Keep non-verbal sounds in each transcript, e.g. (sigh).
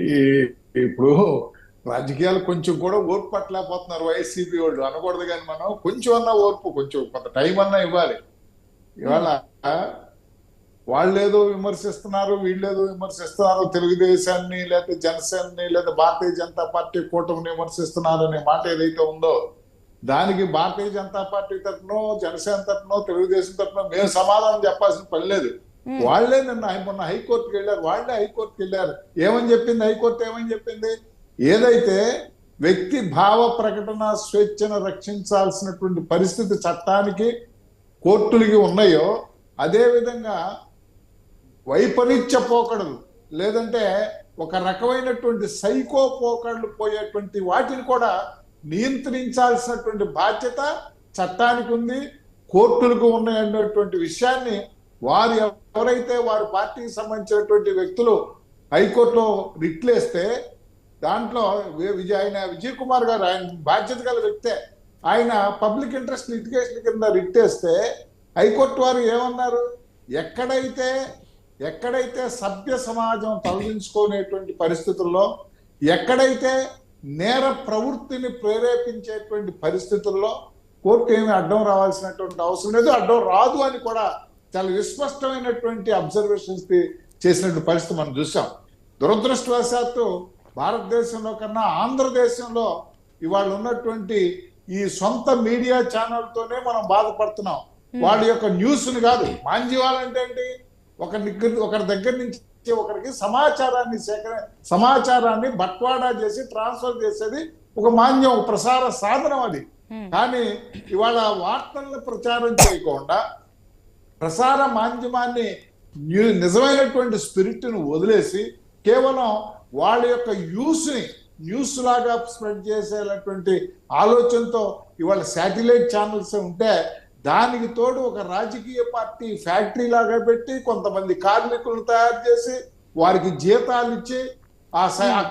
ఈ- ఇప్పుడు రాజకీయాలు కొంచెం కూడా ఓర్పు పట్టలేకపోతున్నారు వైసీపీ వాళ్ళు. అనకూడదు కానీ మనం కొంచెం అన్నా ఓర్పు కొంచెం కొంత టైం అన్నా ఇవ్వాలి. ఇవాళ వాళ్ళేదో విమర్శిస్తున్నారు వీళ్ళేదో విమర్శిస్తున్నారు తెలుగుదేశాన్ని లేకపోతే జనసేనని లేదా భారతీయ జనతా పార్టీ కూటమిని విమర్శిస్తున్నారు అనే మాట ఏదైతే ఉందో దానికి భారతీయ జనతా పార్టీ తరఫునో జనసేన తరఫునో తెలుగుదేశం తరఫునో మేము సమాధానం చెప్పాల్సిన పని లేదు. Hmm. వాళ్ళే నిన్న మొన్న హైకోర్టుకి వెళ్ళారు వాళ్ళే హైకోర్టుకి వెళ్ళారు. ఏమని చెప్పింది? హైకోర్టు ఏమని చెప్పింది? ఏదైతే వ్యక్తి భావ ప్రకటన స్వేచ్ఛను రక్షించాల్సినటువంటి పరిస్థితి చట్టానికి కోర్టులకి ఉన్నాయో అదేవిధంగా వైపరీత్య పోకడలు లేదంటే ఒక రకమైనటువంటి సైకో పోకడలు పోయేటువంటి వాటిని కూడా నియంత్రించాల్సినటువంటి బాధ్యత చట్టానికి ఉంది కోర్టులకు ఉన్నాయన్నటువంటి విషయాన్ని వారు ఎవరైతే వారి పార్టీకి సంబంధించినటువంటి వ్యక్తులు హైకోర్టులో రిట్లేస్తే దాంట్లో వి- ఆయన విజయ్ కుమార్ గారు ఆయన బాధ్యత గల వ్యక్తే. ఆయన పబ్లిక్ ఇంట్రెస్ట్ లిటిగేషన్ కింద రిట్టేస్తే హైకోర్టు వారు ఏమన్నారు? ఎక్కడైతే ఎక్కడైతే సభ్య సమాజం తొలగించుకునేటువంటి పరిస్థితుల్లో ఎక్కడైతే నేర ప్రవృత్తిని ప్రేరేపించేటువంటి పరిస్థితుల్లో కోర్టు ఏమి అడ్డం రావాల్సినటువంటి అవసరం లేదు అడ్డం రాదు అని కూడా చాలా విస్పష్టమైనటువంటి అబ్జర్వేషన్స్ చేసినటువంటి పరిస్థితి మనం చూసాం. దురదృష్టవశాత్తు భారతదేశంలో కన్నా ఆంధ్రదేశంలో ఇవాళ ఉన్నటువంటి ఈ సొంత మీడియా ఛానల్తోనే మనం బాధపడుతున్నాం. వాళ్ళ యొక్క న్యూస్ని కాదు. మాంజీవాలంటే ఏంటి? ఒక దగ్గర ఒకరి దగ్గర నుంచి ఒకరికి సమాచారాన్ని సేకర సమాచారాన్ని బట్వాడా చేసి ట్రాన్స్ఫర్ చేసేది ఒక మాన్యం ప్రసార సాధనం అది. కానీ ఇవాళ వార్తలను ప్రచారం చేయకుండా ప్రసార మాధ్యమాన్ని నిజమైనటువంటి స్పిరిట్ను వదిలేసి కేవలం వాళ్ళ యొక్క యూస్ని న్యూస్ లాగా స్ప్రెడ్ చేసేటువంటి ఆలోచనతో ఇవాళ శాటిలైట్ ఛానల్స్ ఉంటే దానికి తోడు ఒక రాజకీయ పార్టీ ఫ్యాక్టరీ లాగా పెట్టి కొంతమంది కార్మికులను తయారు చేసి వారికి జీతాలు ఇచ్చి ఆ సై- ఆ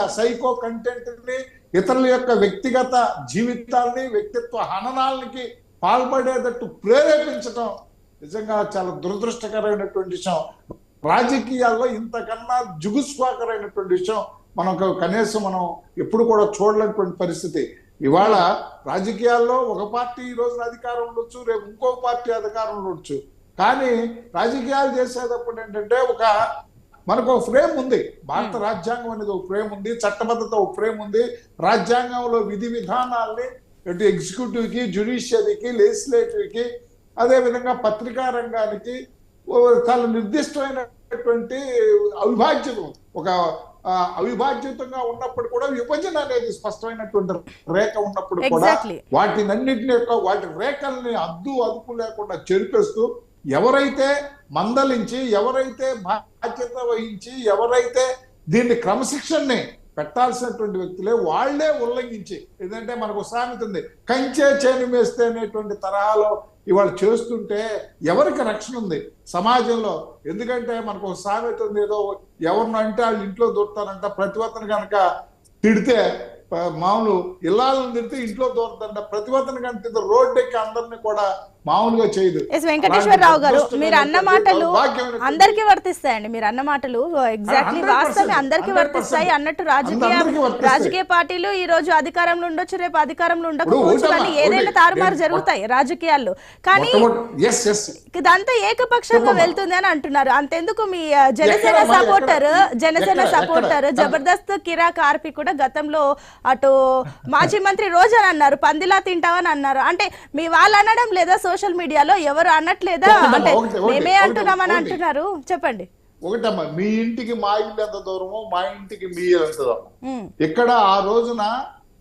ఆ సైకో కంటెంట్ని ఇతరుల యొక్క వ్యక్తిగత జీవితాల్ని వ్యక్తిత్వ హననాలకి పాల్పడేటట్టు ప్రేరేపించడం నిజంగా చాలా దురదృష్టకరమైనటువంటి విషయం. రాజకీయాల్లో ఇంతకన్నా జుగుస్వాకరైనటువంటి విషయం మనం కనీసం మనం ఎప్పుడు కూడా చూడలేనటువంటి పరిస్థితి. ఇవాళ రాజకీయాల్లో ఒక పార్టీ ఈ రోజున అధికారం ఉండొచ్చు రేపు ఇంకో పార్టీ అధికారం ఉండొచ్చు. కానీ రాజకీయాలు చేసేటప్పుడు ఏంటంటే ఒక మనకు ఒక ఫ్రేమ్ ఉంది. భారత రాజ్యాంగం అనేది ఒక ఫ్రేమ్ ఉంది. చట్టబద్ధత ఒక ఫ్రేమ్ ఉంది. రాజ్యాంగంలో విధి విధానాల్ని ఇటు ఎగ్జిక్యూటివ్కి జ్యుడిషియరీకి లెజిస్లేటివ్ కి అదే విధంగా పత్రికా రంగానికి చాలా నిర్దిష్టమైనటువంటి అవిభాజ్యత. ఒక అవిభాజ్యతంగా ఉన్నప్పుడు కూడా విభజన అనేది స్పష్టమైనటువంటి రేఖ ఉన్నప్పుడు కూడా. వాటినన్నింటిని యొక్క వాటి రేఖల్ని అద్దు అదుపు లేకుండా చెరిపేస్తూ ఎవరైతే మందలించి ఎవరైతే బాధ్యత వహించి ఎవరైతే దీన్ని క్రమశిక్షణని పెట్టాల్సినటువంటి వ్యక్తులే వాళ్ళే ఉల్లంఘించి. ఎందుకంటే మనకు ఒక సామెత ఉంది కంచే చేను మేస్తే అనేటువంటి తరహాలో ఇవాళ చేస్తుంటే ఎవరికి రక్షణ ఉంది? సమాజంలో. ఎందుకంటే మనకు సామెత ఉంది ఏదో ఎవరిని అంటే వాళ్ళు ఇంట్లో దొరుకుతారంట ప్రతివర్తన కనుక తిడితే మామూలు ఇల్లాలను తిడితే ఇంట్లో దొరుకుతారంట ప్రతివర్తన కనుక రోడ్డు ఎక్కి అందరిని కూడా మామూలుగా చేయదు ఎస్ వెంకటేశ్వరరావు గారు మీరు అన్న మాటలు అందరికీ వర్తిస్తాయండి మీరు అన్న మాటలు ఎగ్జాక్ట్లీ 100%, వాస్తవమే అందరికీ 100%. వర్తిస్తాయి అన్నట్టు రాజకీయ. రాజకీయ పార్టీలు ఈ రోజు అధికారంలో ఉండొచ్చు రేపు అధికారంలో ఉండకపోవచ్చు కానీ ఏదైనా. తారుమారు జరుగుతాయి రాజకీయాల్లో కానీ ఇదంతా ఏకపక్షంగా. వెళ్తుంది అని అంటున్నారు అంతెందుకు మీ జనసేన సపోర్టర్? జనసేన? సపోర్టర్? జబర్దస్త్ కిరా కార్పి కూడా గతంలో అటు మాజీ మంత్రి రోజా అని అన్నారు పందిలా తింటావని అన్నారు అంటే మీ వాళ్ళు అనడం లేదా సోషల్ మీడియాలో ఎవరు అనట్లేదా? అంటే మేమే అంటున్నామని. అంటున్నారు. చెప్పండి. ఒకటమ్మా మీ ఇంటికి మా ఇల్లు ఎంత దూరమో మా ఇంటికి మీ ఎంత దూరం. ఇక్కడ ఆ రోజున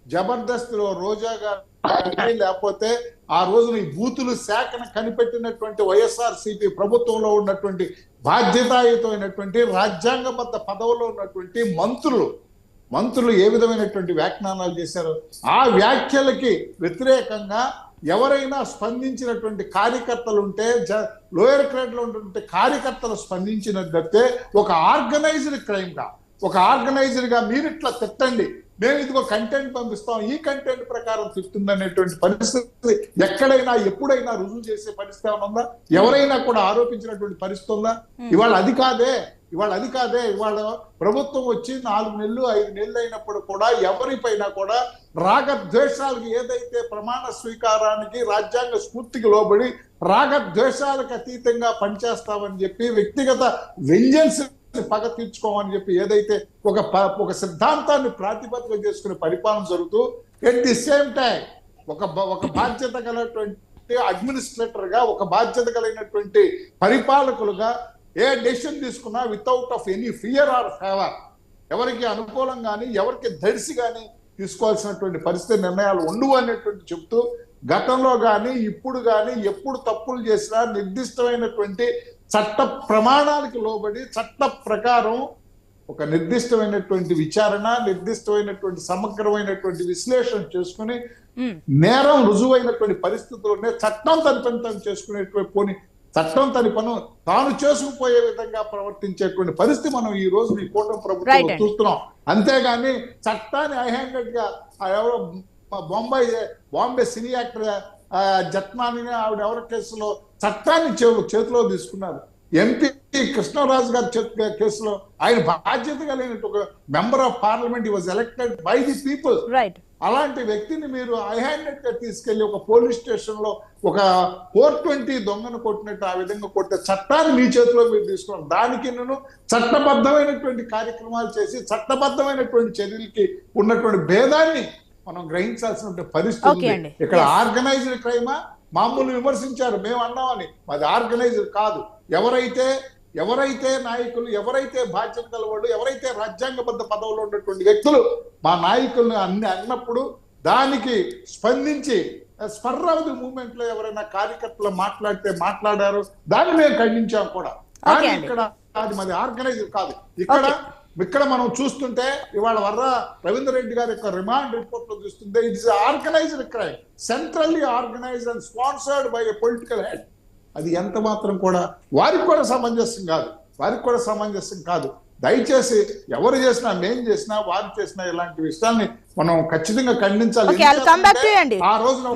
జబర్దస్త్లో రోజా గారు లేకపోతే ఆ రోజున ఈ బూతులు శాఖను కనిపెట్టినటువంటి వైఎస్ఆర్ సిపి ప్రభుత్వంలో ఉన్నటువంటి బాధ్యతాయుతమైనటువంటి రాజ్యాంగబద్ధ పదవిలో ఉన్నటువంటి మంత్రులు మంత్రులు ఏ విధమైనటువంటి వ్యాఖ్యానాలు చేశారు? ఆ వ్యాఖ్యలకి వ్యతిరేకంగా ఎవరైనా స్పందించినటువంటి కార్యకర్తలు ఉంటే జ- లోయర్ గ్రేడ్లో ఉన్నటువంటి కార్యకర్తలు స్పందించినట్లయితే ఒక ఆర్గనైజ్డ్ క్రైమ్గా ఒక ఆర్గనైజ్డ్గా మీరు ఇట్లా తిట్టండి. మేము ఇదిగో కంటెంట్ పంపిస్తాం. ఈ కంటెంట్ ప్రకారం తిట్టుంది అనేటువంటి పరిస్థితి ఎక్కడైనా ఎప్పుడైనా రుజువు చేసే పరిస్థితి ఏమైనా ఉందా? ఎవరైనా కూడా ఆరోపించినటువంటి పరిస్థితి ఉందా? ఇవాళ అది కాదే. ఇవాళ అది కాదే ఇవాళ ప్రభుత్వం వచ్చి నాలుగు నెలలు ఐదు నెలలు అయినప్పుడు కూడా ఎవరిపైనా కూడా రాగద్వేషాలకు ఏదైతే ప్రమాణ స్వీకారానికి రాజ్యాంగ స్ఫూర్తికి లోబడి రాగద్వేషాలకు అతీతంగా పనిచేస్తామని చెప్పి వ్యక్తిగత వెంజన్స్ పగ తీర్చుకోమని చెప్పి ఏదైతే ఒక ప- ఒక సిద్ధాంతాన్ని ప్రాతిపదిక చేసుకునే పరిపాలన జరుగుతూ ఎట్ ది సేమ్ టైం ఒక ఒక బాధ్యత గలటువంటి అడ్మినిస్ట్రేటర్గా ఒక బాధ్యత కలిగినటువంటి పరిపాలకులుగా ఏ డెసిషన్ తీసుకున్నా without of any fear or favour ఎవరికి అనుకూలం కానీ ఎవరికి దడిసి కానీ తీసుకోవాల్సినటువంటి పరిస్థితి నిర్ణయాలు ఉండవు అనేటువంటి చెప్తూ గతంలో కానీ ఇప్పుడు కానీ ఎప్పుడు తప్పులు చేసినా నిర్దిష్టమైనటువంటి చట్ట ప్రమాణాలకు లోబడి చట్ట ప్రకారం ఒక నిర్దిష్టమైనటువంటి విచారణ నిర్దిష్టమైనటువంటి సమగ్రమైనటువంటి విశ్లేషణ చేసుకుని. నేరం రుజువైనటువంటి పరిస్థితుల్లోనే చట్టం తన పని తాను చేసుకునేటువంటి పోని చట్టం తన పను తాను చేసుకుపోయే విధంగా ప్రవర్తించేటువంటి పరిస్థితి మనం ఈ రోజు ఈ కూటమి ప్రభుత్వం. చూస్తున్నాం అంతేగాని చట్టాన్ని ఐహ్యాండెడ్గా ఎవరో బొంబాయి బాంబే సినీ యాక్టర్ జట్మాని ఆవిడ ఎవరి కేసులో చట్టాన్ని చేతిలో తీసుకున్నారు ఎంపీ కృష్ణరాజు గారి కేసులో ఆయన బాధ్యత కలిగిన ఒక member of parliament was elected by the people right అలాంటి వ్యక్తిని మీరు ఐహ్యాండెడ్గా తీసుకెళ్ళి ఒక పోలీస్ స్టేషన్లో ఒక ఫోర్ ట్వంటీ దొంగను కొట్టినట్టు ఆ విధంగా కొట్టే చట్టాన్ని మీ చేతిలో మీరు తీసుకున్నారు. దానికి నేను చట్టబద్ధమైనటువంటి కార్యక్రమాలు చేసి చట్టబద్ధమైనటువంటి చర్యలకి ఉన్నటువంటి భేదాన్ని మనం గ్రహించాల్సిన పరిస్థితి. ఇక్కడ. ఆర్గనైజ్డ్ క్రైమా? మామూలు విమర్శించారు మేము అన్నామని. మాది ఆర్గనైజ్డ్ కాదు. ఎవరైతే ఎవరైతే నాయకులు ఎవరైతే బాధ్యత గలవాళ్ళు ఎవరైతే రాజ్యాంగబద్ధ పదవుల్లో ఉన్నటువంటి వ్యక్తులు మా నాయకుల్ని అన్ని అన్నప్పుడు దానికి స్పందించి స్పర్ ఆఫ్ ది మూవ్మెంట్లో ఎవరైనా కార్యకర్తలు మాట్లాడితే మాట్లాడారు దాన్ని మేము ఖండించాం కూడా. కానీ. ఇక్కడ అది మాది ఆర్గనైజ్డ్ కాదు. ఇక్కడ ఇక్కడ మనం చూస్తుంటే ఇవాళ వర్ర రవీందర్ రెడ్డి గారి యొక్క రిమాండ్ రిపోర్ట్లో చూస్తుంటే it is organised crime centrally organised and sponsored by a political head అది ఎంత మాత్రం కూడా వారికి కూడా సమంజసం కాదు వారికి కూడా సమంజసం కాదు దయచేసి ఎవరు చేసినా మేం చేసినా వారు చేసినా ఇలాంటి విషయాల్ని మనం ఖచ్చితంగా ఖండించాలి. ఆ రోజున.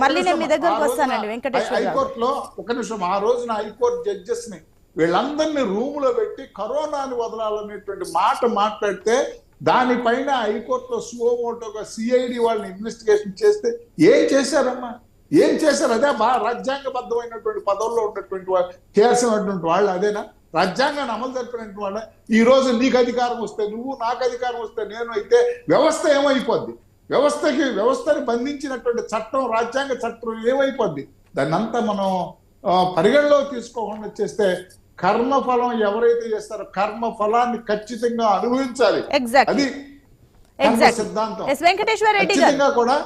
హైకోర్టులో ఒక నిమిషం ఆ రోజున హైకోర్టు జడ్జెస్ని వీళ్ళందరినీ రూమ్లో పెట్టి కరోనాని వదలాలనేటువంటి మాట మాట్లాడితే దానిపైన హైకోర్టులో సువోమోటోగా సిఐడి వాళ్ళని ఇన్వెస్టిగేషన్ చేస్తే ఏం చేశారమ్మా ఏం చేశారు? అదే బా రాజ్యాంగబద్ధమైనటువంటి పదవుల్లో ఉన్నటువంటి వాళ్ళు చేయాల్సినటువంటి వాళ్ళు అదేనా? రాజ్యాంగాన్ని అమలు జరిపినటువంటి వాళ్ళ. ఈ రోజు నీకు అధికారం వస్తే నువ్వు నాకు అధికారం వస్తే నేను అయితే వ్యవస్థ ఏమైపోద్ది? వ్యవస్థకి వ్యవస్థని బంధించినటువంటి చట్టం రాజ్యాంగ చట్టం ఏమైపోద్ది? దాన్ని అంతా మనం పరిగణలో తీసుకోకుండా చేస్తే కర్మఫలం ఎవరైతే చేస్తారో కర్మ ఫలాన్ని ఖచ్చితంగా అనుభవించాలి. అది సిద్ధాంతం. వెంకటేశ్వర రెడ్డి కూడా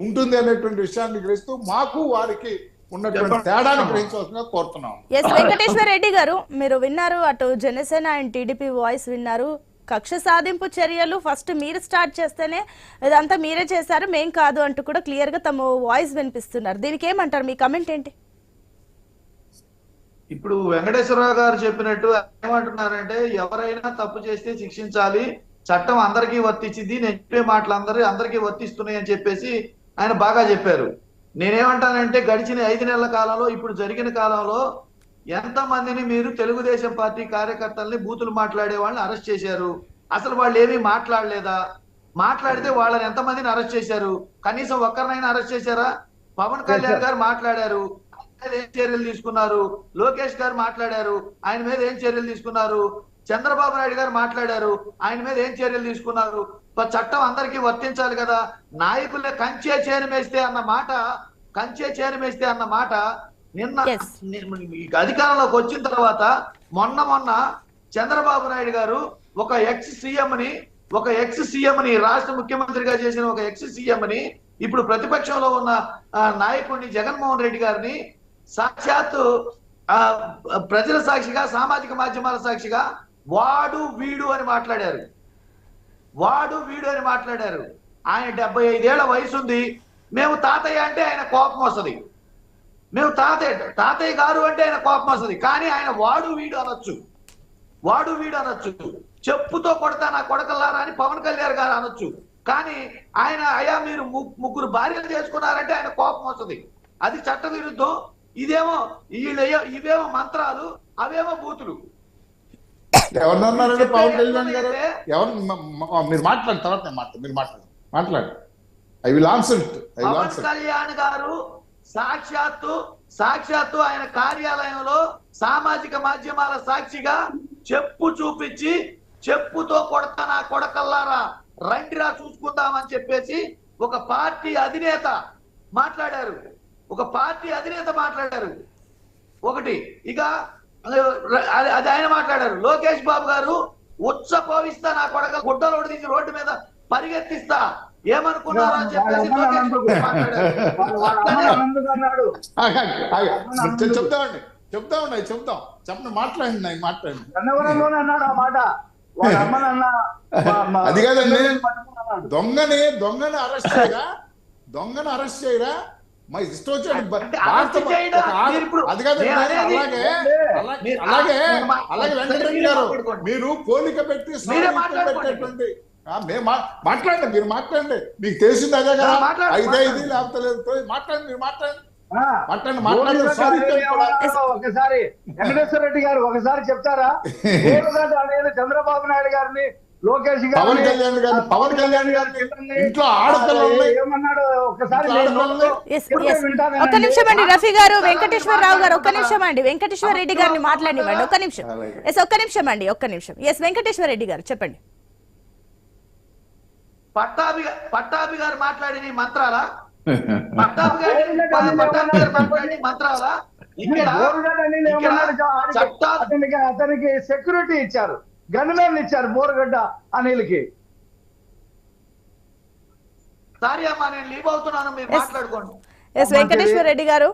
ఉంటుంది అనేటువంటి విషయాన్ని గ్రహిస్తూ మాకు వారికి ఎస్ వెంకటేశ్వర రెడ్డి గారు మీరు విన్నారు అటు జనసేన అండ్ టీడీపీ వాయిస్ విన్నారు. కక్ష సాధింపు చర్యలు ఫస్ట్ మీరు స్టార్ట్ చేస్తేనే ఇదంతా మీరే చేశారు మేం కాదు అంటూ కూడా క్లియర్గా తమ వాయిస్ వినిపిస్తున్నారు. దీనికి ఏమంటారు? మీ కమెంట్ ఏంటి? ఇప్పుడు వెంకటేశ్వరరావు గారు చెప్పినట్టు ఏమంటున్నారంటే ఎవరైనా తప్పు చేస్తే శిక్షించాలి చట్టం అందరికీ వర్తించింది నేను చెప్పే మాటలు అందరూ అందరికీ వర్తిస్తున్నాయి అని చెప్పేసి ఆయన బాగా చెప్పారు. నేనేమంటానంటే గడిచిన ఐదు నెలల కాలంలో ఇప్పుడు జరిగిన కాలంలో ఎంత మందిని మీరు తెలుగుదేశం పార్టీ కార్యకర్తల్ని బూతులు మాట్లాడే వాళ్ళని అరెస్ట్ చేశారు? అసలు వాళ్ళు ఏమీ మాట్లాడలేదా? మాట్లాడితే వాళ్ళని ఎంతమందిని అరెస్ట్ చేశారు? కనీసం ఒక్కరినైనా అరెస్ట్ చేశారా? పవన్ కళ్యాణ్ గారు మాట్లాడారు. మీద ఏం చర్యలు తీసుకున్నారు? లోకేష్ గారు మాట్లాడారు. ఆయన మీద ఏం చర్యలు తీసుకున్నారు? చంద్రబాబు నాయుడు గారు మాట్లాడారు. ఆయన మీద ఏం చర్యలు తీసుకున్నారు? చట్టం అందరికీ వర్తించాలి కదా. నాయకులే కంచే చేరమేస్తే అన్న మాట కంచే చేరమేస్తే అన్న మాట నిన్న అధికారంలోకి వచ్చిన తర్వాత మొన్న మొన్న చంద్రబాబు నాయుడు గారు ఒక ఎక్స్ సీఎం ని ఒక ఎక్స్ సీఎం ని రాష్ట్ర ముఖ్యమంత్రిగా చేసిన ఒక ఎక్స్ సీఎం ని ఇప్పుడు ప్రతిపక్షంలో ఉన్న నాయకుడిని జగన్మోహన్ రెడ్డి గారిని సాక్షాత్తు ఆ, ప్రజల సాక్షిగా సామాజిక మాధ్యమాల సాక్షిగా వాడు వీడు అని మాట్లాడారు. వాడు వీడు అని మాట్లాడారు. ఆయన డెబ్బై ఐదేళ్ళ వయసు ఉంది మేము తాతయ్య అంటే ఆయన కోపం వస్తుంది. మేము తాతయ్య తాతయ్య గారు అంటే ఆయన కోపం వస్తుంది. కానీ ఆయన వాడు వీడు అనొచ్చు. వాడు వీడు అనొచ్చు. చెప్పుతో కొడతా నా కొడకల్లారా అని పవన్ కళ్యాణ్ గారు అనొచ్చు. కానీ ఆయన అయా మీరు ముగ్గురు భార్యలు చేసుకున్నారంటే ఆయన కోపం వస్తుంది. అది చట్ట విరుద్ధం ఇదేమో వీళ్ళ ఇవేమో మంత్రాలు అవేమో బూతులు. ఎవరినన్నారండి పవన్ కళ్యాణ్ గారు? ఎవరు? మీరు మాట్లాడిన తర్వాత నేను మాట్లాడు మీరు మాట్లాడు మాట్లాడు I will answer it I will answer Kalyan garu సాక్షాత్తు సాక్షాత్తు ఆయన కార్యాలయంలో సామాజిక మాధ్యమాల సాక్షిగా చెప్పు చూపించి చెప్పుతో కొడతా నా కొడకల్లారా? రండిరా చూసుకుందామని చెప్పేసి ఒక పార్టీ అధినేత మాట్లాడారు. ఒక పార్టీ అధినేత మాట్లాడారు. ఒకటి ఇక అది అది ఆయన మాట్లాడారు. లోకేష్ బాబు గారు ఉచ్చ పోవిస్తా నా కొడక గుడ్డలోడు తీసి రోడ్డు మీద పరిగెత్తిస్తా. ఏమనుకున్నారో అని చెప్పేసి చెప్తామండి చెప్తామండి అవి చెప్తాం చెప్పండి మాట్లాడండి మాట్లాడండి. గన్నవరంలోనే అన్నాడు ఆ మాట. అది కాదండి. దొంగని దొంగని అరెస్ట్ చేయరా? దొంగని అరెస్ట్ చేయరా? మా ఇష్టం వచ్చాడు మీరు అది అలాగే అలా- మీరు- అలాగే మీరు వెంకటరెడ్డి మీరే గారు. మీరు పోలిక పెట్టి మీరే. పెట్టేటువంటి మేము మాట్లాడండి మీరు మాట్లాడండి. మీకు తెలిసింది అదే కదా. ఐదు మాట్లాడు. లేకపోతే లేదు. మాట్లాడండి మీరు మాట్లాడండి. మాట్లాడండి మాట్లాడండి. ఒకసారి (laughs) వెంకటేశ్వర రెడ్డి గారు ఒకసారి చెప్తారా? (laughs) అనేది చంద్రబాబు నాయుడు గారిని లోకేష్ గారిని పవన్ కళ్యాణ్ గారిని పవన్ కళ్యాణ్ గారిని ఇంట్లో ఆడపిల్లలు ఏమన్నాడు? ఒకసారి. ఒక్క నిమిషం అండి రఫీ గారు వెంకటేశ్వరరావు గారు ఒక్క నిమిషం అండి వెంకటేశ్వర రెడ్డి గారిని మాట్లాడివ్వండి ఒక్క నిమిషం. ఎస్ ఒక్క నిమిషం అండి ఒక్క నిమిషం. ఎస్ వెంకటేశ్వర రెడ్డి గారు చెప్పండి. పట్టాభి పట్టాభి గారు మాట్లాడిన మంత్రాలా? (laughs) పట్టాభి గారు పట్టాభి గారు మాట్లాడిన మంత్రాలా? ఇక్కడ బోరుగడ్డ అనిల్ ఇక్కడ ఏమన్నాడు? ఆడికి- చట్టా- అతనికి అతనికి సెక్యూరిటీ ఇచ్చారు. గన్మెన్ ఇచ్చారు బోరుగడ్డ అనిల్కి. సారీ అమ్మా నేను లీవ్ అవుతున్నాను మీరు Yes. మాట్లాడుకోండి. ఎస్ వెంకటేశ్వర రెడ్డి గారు.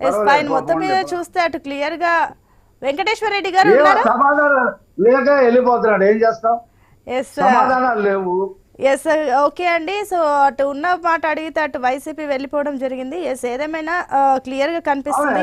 ఎస్ పైన మొత్తం మీద. చూస్తే అటు క్లియర్గా వెంకటేశ్వర రెడ్డి గారు ఏమో ఉన్నారా సమాధానం లేక వెళ్ళిపోతున్నాడు. ఏం చేస్తాం? ఎస్. సమాధానాలు లేవు. ఎస్ ఓకే అండి. సో అటు ఉన్న మాట అడిగితే అటు వైసీపీ వెళ్ళిపోవడం జరిగింది. ఎస్ ఏదేమైనా క్లియర్గా కనిపిస్తుంది.